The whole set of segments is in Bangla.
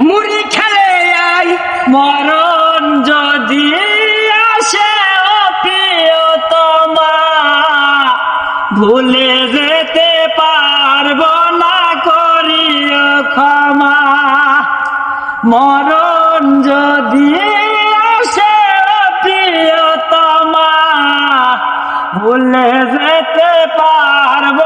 মুড়ি খেলে আই। মরণ যদি আসে প্রিয়তমা, ভুলে যেতে পারব না করিও ক্ষমা। মরণ যদি আসে প্রিয়তমা, ভুলে যেতে পারব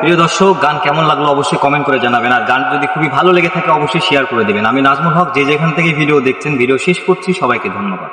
প্রিয় দর্শক, গান কেমন লাগল অবশ্যই কমেন্ট করে জানাবেন। আর গান যদি খুবই ভালো লেগে থাকে, অবশ্যই শেয়ার করে দেবেন। আমি নাজমুল হক, যে যেখান থেকে ভিডিও দেখছেন ভিডিও শেষ করছি, সবাইকে ধন্যবাদ।